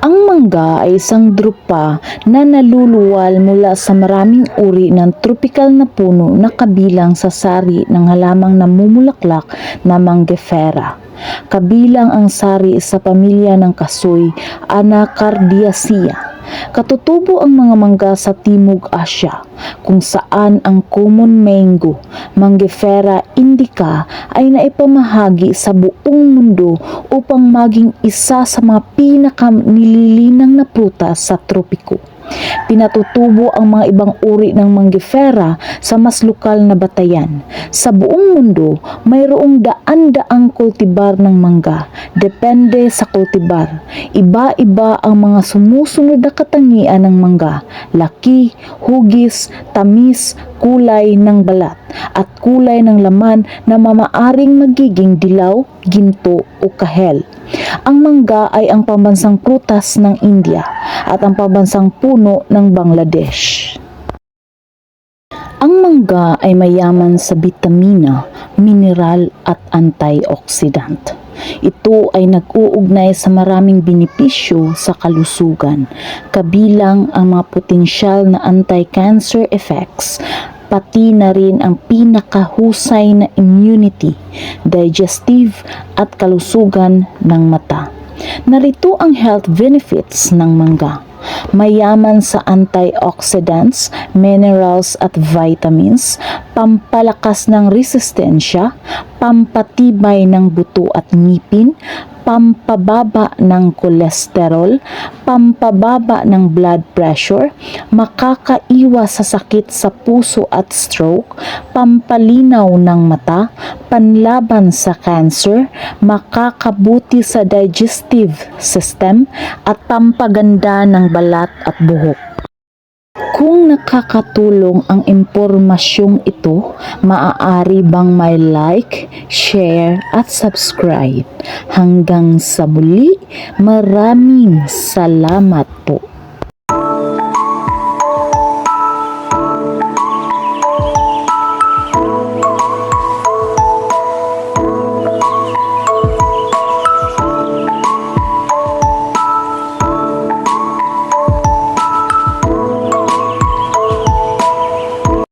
Ang mangga ay isang drupa na naluluwal mula sa maraming uri ng tropical na puno na kabilang sa sari ng halamang namumulaklak na Mangifera. Kabilang ang sari sa pamilya ng kasoy, Anacardiaceae. Katutubo ang mga mangga sa Timog Asya, kung saan ang common mango, Mangifera indica, ay naipamahagi sa buong mundo upang maging isa sa mga pinakanililinang na prutas sa tropiko. Pinatutubo ang mga ibang uri ng Mangifera sa mas lokal na batayan. Sa buong mundo, mayroong daan-daang kultibar ng mangga. Depende sa kultibar. Iba-iba ang mga sumusunod na katangian ng mangga. Laki, hugis, tamis, kulay ng balat, at kulay ng laman na mamaaring magiging dilaw, ginto o kahel. Ang mangga ay ang pambansang prutas ng India at ang pambansang puno ng Bangladesh. Ang mangga ay mayaman sa bitamina, mineral at antioxidant. Ito ay nag-uugnay sa maraming benepisyo sa kalusugan, kabilang ang mga potensyal na anti-cancer effects, pati na rin ang pinakahusay na immunity, digestive at kalusugan ng mata. Narito ang health benefits ng mangga. Mayaman sa antioxidants, minerals at vitamins, pampalakas ng resistensya, pampatibay ng buto at ngipin, pampababa ng kolesterol, pampababa ng blood pressure, makakaiwas sa sakit sa puso at stroke, pampalinaw ng mata, panlaban sa cancer, makakabuti sa digestive system, at pampaganda ng balat at buhok. Kung nakakatulong ang impormasyong ito, maaari bang may like, share at subscribe. Hanggang sa muli, maraming salamat po.